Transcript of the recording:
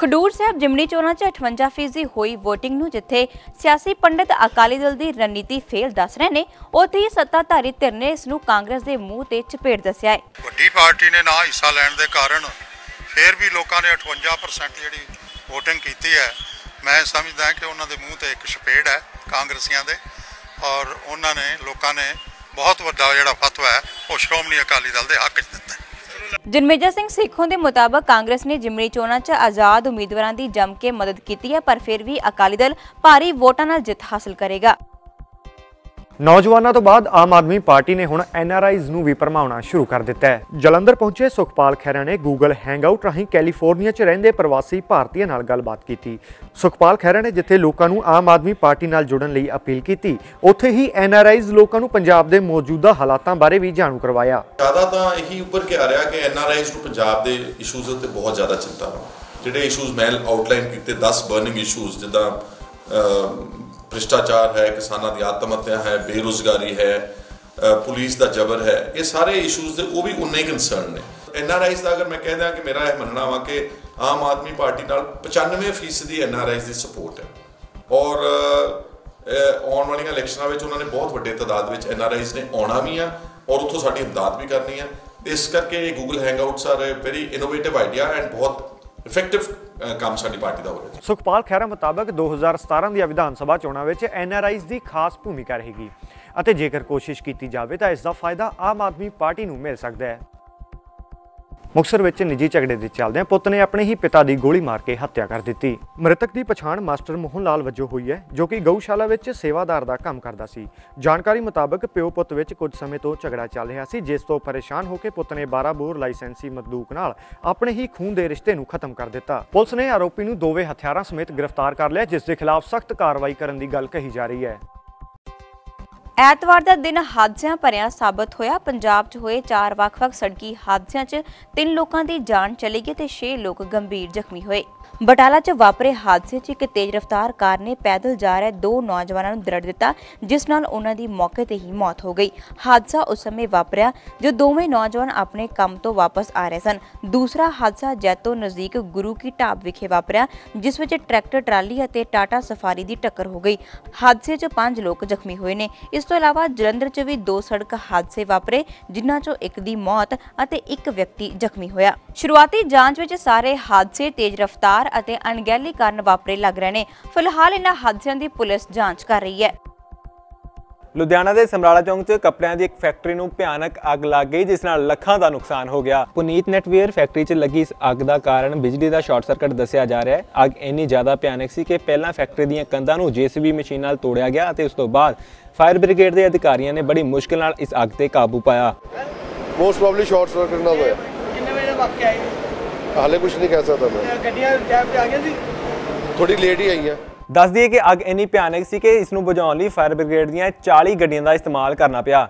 ਖਡੂਰ ਸਾਹਿਬ ਜਿਮਨੀ ਚੋਣਾਂ 'ਚ 58% ਹੋਈ VOTING ਨੂੰ ਜਿੱਥੇ ਸਿਆਸੀ ਪੰਡਿਤ ਅਕਾਲੀ ਦਲ ਦੀ ਰਣਨੀਤੀ ਫੇਲ ਦੱਸ ਰਹੇ ਨੇ, ਉੱਥੇ ਹੀ ਸੱਤਾਧਾਰੀ ਧਿਰ ਨੇ ਇਸ ਨੂੰ ਕਾਂਗਰਸ ਦੇ ਮੂੰਹ ਤੇ ਚਪੇੜ ਦੱਸਿਆ ਹੈ। ਵੱਡੀ ਪਾਰਟੀ ਨੇ ਨਾ ਹਿੱਸਾ ਲੈਣ ਦੇ ਕਾਰਨ ਫਿਰ ਵੀ ਲੋਕਾਂ ਨੇ 58% ਜਿਹੜੀ VOTING ਕੀਤੀ ਹੈ, ਮੈਂ ਸਮਝਦਾ ਕਿ ਉਹਨਾਂ ਦੇ ਮੂੰਹ ਤੇ ਇੱਕ ਚਪੇੜ ਹੈ ਕਾਂਗਰਸੀਆਂ ਦੇ, ਔਰ ਉਹਨਾਂ ਨੇ ਲੋਕਾਂ ਨੇ ਬਹੁਤ ਵੱਡਾ ਜਿਹੜਾ ਫਤਵਾ ਹੈ, ਉਹ ਸ਼੍ਰੋਮਣੀ ਅਕਾਲੀ ਦਲ ਦੇ ਹੱਕ 'ਚ ਦਿੱਤਾ ਜਨਮੇਜਾ ਸਿੰਘ ਸੇਖੋਂ ਦੇ ਮੁਤਾਬਕ ਕਾਂਗਰਸ ਨੇ ਜਿਮਨੀ ਚੋਣਾਂ 'ਚ ਆਜ਼ਾਦ ਉਮੀਦਵਾਰਾਂ ਦੀ ਜੰਮ ਕੇ ਮਦਦ ਕੀਤੀ ਹੈ, ਪਰ ਫਿਰ ਵੀ ਅਕਾਲੀ ਦਲ ਭਾਰੀ ਵੋਟਾਂ ਨਾਲ ਜਿੱਤ ਹਾਸਲ ਕਰੇਗਾ। ਨੌਜਵਾਨਾਂ ਤੋਂ ਬਾਅਦ ਆਮ ਆਦਮੀ ਪਾਰਟੀ ਨੇ ਹੁਣ ਐਨਆਰਆਈਜ਼ ਨੂੰ ਵੀ ਭਰਮਾਉਣਾ ਸ਼ੁਰੂ ਕਰ ਦਿੱਤਾ ਹੈ। ਜਲੰਧਰ ਪਹੁੰਚੇ ਸੁਖਪਾਲ ਖਹਿਰਾ ਨੇ ਗੂਗਲ ਹੈਂਗਆਊਟ ਰਾਹੀਂ ਕੈਲੀਫੋਰਨੀਆ 'ਚ ਰਹਿੰਦੇ ਪ੍ਰਵਾਸੀ ਭਾਰਤੀਆਂ ਨਾਲ ਗੱਲਬਾਤ ਕੀਤੀ। ਸੁਖਪਾਲ ਖਹਿਰਾ ਨੇ ਜਿੱਥੇ ਲੋਕਾਂ ਨੂੰ ਆਮ ਆਦਮੀ ਪਾਰਟੀ ਨਾਲ ਜੁੜਨ ਲਈ ਅਪੀਲ ਕੀਤੀ, ਉੱਥੇ ਹੀ ਐਨਆਰਆਈਜ਼ ਲੋਕਾਂ ਨੂੰ ਪੰਜਾਬ ਦੇ ਮੌਜੂਦਾ ਹਾਲਾਤਾਂ ਬਾਰੇ ਵੀ ਜਾਣੂ ਕਰਵਾਇਆ। ਜ਼ਿਆਦਾ ਤਾਂ ਇਹੀ ਉੱਪਰ ਕੇ ਆ ਰਿਹਾ ਕਿ ਐਨਆਰਆਈਜ਼ ਨੂੰ ਪੰਜਾਬ ਦੇ ਇਸ਼ੂਜ਼ ਉੱਤੇ ਬਹੁਤ ਜ਼ਿਆਦਾ ਚਿੰਤਾ ਵਾ। ਜਿਹੜੇ ਇਸ਼ੂਜ਼ ਮੈਂ ਆਊਟਲਾਈਨ ਕੀਤੇ 10 ਬਰਨਿੰਗ ਇਸ਼ੂਜ਼ ਜਿੱਦਾਂ ਭ੍ਰਿਸ਼ਟਾਚਾਰ ਹੈ, ਕਿਸਾਨਾਂ ਦੀ ਆਤਮ ਹੱਤਿਆ ਹੈ, ਬੇਰੁਜ਼ਗਾਰੀ ਹੈ ਪੁਲਿਸ ਦਾ ਜ਼ਬਰ ਹੈ, ਇਹ ਸਾਰੇ ਇਸ਼ੂਜ਼ ਦੇ ਉਹ ਵੀ ਉਨੇ ਹੀ ਕੰਸਰਨ ਨੇ। ਐੱਨ ਆਰ ਆਈਜ਼ ਦਾ ਅਗਰ ਮੈਂ ਕਹਿ ਦਿਆਂ ਕਿ ਮੇਰਾ ਇਹ ਮੰਨਣਾ ਵਾ ਕਿ ਆਮ ਆਦਮੀ ਪਾਰਟੀ ਨਾਲ 95% ਦੀ ਆਈਜ਼ ਦੀ ਸਪੋਰਟ ਹੈ। ਔਰ ਆਉਣ ਵਾਲੀਆਂ ਇਲੈਕਸ਼ਨਾਂ ਵਿੱਚ ਉਹਨਾਂ ਨੇ ਬਹੁਤ ਵੱਡੇ ਤਾਦਾਦ ਵਿੱਚ ਐੱਨ ਆਰ ਆਈਜ਼ ਨੇ ਆਉਣਾ ਵੀ ਆ ਔਰ ਉੱਥੋਂ ਸਾਡੀ ਇਮਦਾਦ ਵੀ ਕਰਨੀ ਆ। ਇਸ ਕਰਕੇ Google Hangouts are a very innovative idea and ਬਹੁਤ ਇਫੈਕਟਿਵ ਕੰਮ ਸਾਡੀ ਪਾਰਟੀ ਦਾ ਹੋ ਰਿਹਾ ਸੁਖਪਾਲ ਖਹਿਰਾ ਮੁਤਾਬਕ 2017 ਦੀਆਂ ਵਿਧਾਨ ਸਭਾ ਚੋਣਾਂ ਵਿੱਚ ਐਨਆਰਆਈਜ਼ ਦੀ ਖਾਸ ਭੂਮਿਕਾ ਰਹੇਗੀ ਅਤੇ ਜੇਕਰ ਕੋਸ਼ਿਸ਼ ਕੀਤੀ ਜਾਵੇ ਤਾਂ ਇਸ ਦਾ ਫਾਇਦਾ ਆਮ ਆਦਮੀ ਪਾਰਟੀ ਨੂੰ ਮਿਲ ਸਕਦਾ ਹੈ। ਮੁਕਸਰ ਵਿੱਚ ਨਿੱਜੀ ਝਗੜੇ ਦੇ ਚੱਲਦਿਆਂ ਪੁੱਤ ਨੇ ਆਪਣੇ ਹੀ ਪਿਤਾ ਦੀ ਗੋਲੀ ਮਾਰ ਕੇ ਹੱਤਿਆ ਕਰ ਦਿੱਤੀ। ਮ੍ਰਿਤਕ ਦੀ ਪਛਾਣ ਮਾਸਟਰ ਮੋਹਨ ਲਾਲ ਵਜੋਂ ਹੋਈ ਹੈ, ਜੋ ਕਿ ਗਊਸ਼ਾਲਾ ਵਿੱਚ ਸੇਵਾਦਾਰ ਦਾ ਕੰਮ ਕਰਦਾ ਸੀ। ਜਾਣਕਾਰੀ ਮੁਤਾਬਕ ਪਿਓ ਪੁੱਤ ਵਿੱਚ ਕੁਝ ਸਮੇਂ ਤੋਂ ਝਗੜਾ ਚੱਲ ਰਿਹਾ ਸੀ, ਜਿਸ ਤੋਂ ਪਰੇਸ਼ਾਨ ਹੋ ਕੇ ਪੁੱਤ ਨੇ 12 ਬੋਰ ਲਾਇਸੈਂਸੀ ਮਦਦੂਕ ਨਾਲ ਆਪਣੇ ਹੀ ਖੂਨ ਦੇ ਰਿਸ਼ਤੇ ਨੂੰ ਖਤਮ ਕਰ ਦਿੱਤਾ। ਪੁਲਿਸ ਨੇ ਆਰੋਪੀ ਨੂੰ ਦੋਵੇਂ ਹਥਿਆਰਾਂ ਸਮੇਤ ਗ੍ਰਿਫਤਾਰ ਕਰ ਲਿਆ, ਜਿਸ ਦੇ ਖਿਲਾਫ ਸਖਤ ਕਾਰਵਾਈ ਕਰਨ ਦੀ ਗੱਲ ਕਹੀ ਜਾ ਰਹੀ ਹੈ। ਐਤਵਾਰ ਦਾ ਦਿਨ ਹਾਦਸਿਆਂ ਭਰਿਆ ਸਾਬਤ ਹੋਇਆ। ਪੰਜਾਬ 'ਚ ਹੋਏ ਚਾਰ ਵੱਖ-ਵੱਖ ਸੜਕੀ ਹਾਦਸਿਆਂ 'ਚ ਤਿੰਨ ਲੋਕਾਂ ਦੀ ਜਾਨ ਚਲੀ ਗਈ ਤੇ 6 ਲੋਕ ਗੰਭੀਰ ਜ਼ਖਮੀ ਹੋਏ। ਬਟਾਲਾ 'ਚ ਵਾਪਰੇ ਹਾਦਸੇ 'ਚ ਇੱਕ ਤੇਜ਼ ਰਫ਼ਤਾਰ ਕਾਰ ਨੇ ਪੈਦਲ ਜਾ ਰਹੇ ਦੋ ਨੌਜਵਾਨਾਂ ਨੂੰ ਦਰੜ ਦਿੱਤਾ, ਜਿਸ ਨਾਲ ਉਹਨਾਂ ਦੀ ਮੌਕੇ ਤੇ ਹੀ ਮੌਤ ਹੋ ਗਈ। ਹਾਦਸਾ ਉਸ ਸਮੇਂ ਵਾਪਰਿਆ ਜੋ ਦੋਵੇਂ ਨੌਜਵਾਨ ਆਪਣੇ ਕੰਮ ਤੋਂ ਵਾਪਸ ਆ ਰਹੇ ਸਨ। ਦੂਸਰਾ ਹਾਦਸਾ ਜੈਤੋ ਨਜ਼ਦੀਕ ਗੁਰੂ ਕੀ ਢਾਬ ਵਿਖੇ ਵਾਪਰਿਆ, ਜਿਸ ਵਿੱਚ ਟਰੈਕਟਰ, ਟਰਾਲੀ ਅਤੇ ਟਾਟਾ ਸਫਾਰੀ ਦੀ ਟੱਕਰ ਹੋ ਗਈ। ਹਾਦਸੇ 'ਚ ਪੰਜ ਲੋਕ ਜ਼ਖਮੀ ਹੋਏ ਨੇ। ਇਸ ਤੋਂ ਇਲਾਵਾ ਜਲੰਧਰ 'ਚ ਵੀ ਦੋ ਸੜਕ ਹਾਦਸੇ ਵਾਪਰੇ, ਜਿਨ੍ਹਾਂ 'ਚੋਂ ਇੱਕ ਦੀ ਮੌਤ ਅਤੇ ਇੱਕ ਵਿਅਕਤੀ ਜ਼ਖਮੀ ਹੋਇਆ। ਸ਼ੁਰੂਆਤੀ ਜਾਂਚ ਵਿੱਚ ਸਾਰੇ ਹਾਦਸੇ ਤੇਜ਼ ਰਫ਼ਤਾਰ ਅਤੇ ਅਣਗਹਿਲੀ ਕਾਰਨ ਵਾਪਰੇ ਲੱਗ ਰਹੇ ਨੇ। ਫਿਲਹਾਲ ਇਨ੍ਹਾਂ ਹਾਦਸਿਆਂ ਦੀ ਪੁਲਿਸ ਜਾਂਚ ਕਰ ਰਹੀ ਹੈ। ਲੁਧਿਆਣਾ ਦੇ ਸਮਰਾਲਾ ਚੌਂਕ 'ਚ ਕੱਪੜਿਆਂ ਦੀ ਇੱਕ ਫੈਕਟਰੀ ਨੂੰ ਭਿਆਨਕ ਅੱਗ ਲੱਗ ਗਈ ਜਿਸ ਨਾਲ ਲੱਖਾਂ ਦਾ ਨੁਕਸਾਨ ਹੋ ਗਿਆ। ਪੁਨੀਤ ਨੈਟਵੀਅਰ ਫੈਕਟਰੀ 'ਚ ਲੱਗੀ ਇਸ ਅੱਗ ਦਾ ਕਾਰਨ ਬਿਜਲੀ ਦਾ ਸ਼ਾਰਟ ਸਰਕਟ ਦੱਸਿਆ ਜਾ ਰਿਹਾ ਹੈ। ਅੱਗ ਇੰਨੀ ਜ਼ਿਆਦਾ ਭਿਆਨਕ ਸੀ ਕਿ ਪਹਿਲਾਂ ਫੈਕਟਰੀ ਦੀਆਂ ਕੰਧਾਂ ਨੂੰ ਜੀਸੀਬੀ ਮਸ਼ੀਨ ਨਾਲ ਤੋੜਿਆ ਗਿਆ ਅਤੇ ਉਸ ਤੋਂ ਬਾਅਦ ਫਾਇਰ ਬ੍ਰਿਗੇਡ ਦੇ ਅਧਿਕਾਰੀਆਂ ਨੇ ਬੜੀ ਮੁਸ਼ਕਲ ਨਾਲ ਇਸ ਅੱਗ ਤੇ ਕਾਬੂ ਪਾਇਆ। ਮੋਸਟ ਪ੍ਰੋਬਬਲੀ ਸ਼ਾਰਟ ਸਰਕਟ ਨਾਲ ਹੋਇਆ। ਕਿੰਨੇ ਵਜੇ ਵਾਕਿਆ ਆਈ ਹਾਲੇ ਕੁਝ ਨਹੀਂ ਕਹਿ ਸਕਦਾ ਮੈਂ। ਗੱਡੀਆਂ ਟਾਈਮ ਤੇ ਆ ਗਈਆਂ ਸੀ? ਥੋੜੀ ਲੇਟ ਹੀ ਆਈਆਂ। ਦੱਸ ਦਈਏ ਕਿ ਅੱਗ ਇੰਨੀ ਭਿਆਨਕ ਸੀ ਕਿ ਇਸ ਨੂੰ ਬੁਝਾਉਣ ਲਈ ਫਾਇਰ ਬ੍ਰਿਗੇਡ ਦੀਆਂ 40 ਗੱਡੀਆਂ ਦਾ ਇਸਤੇਮਾਲ ਕਰਨਾ ਪਿਆ।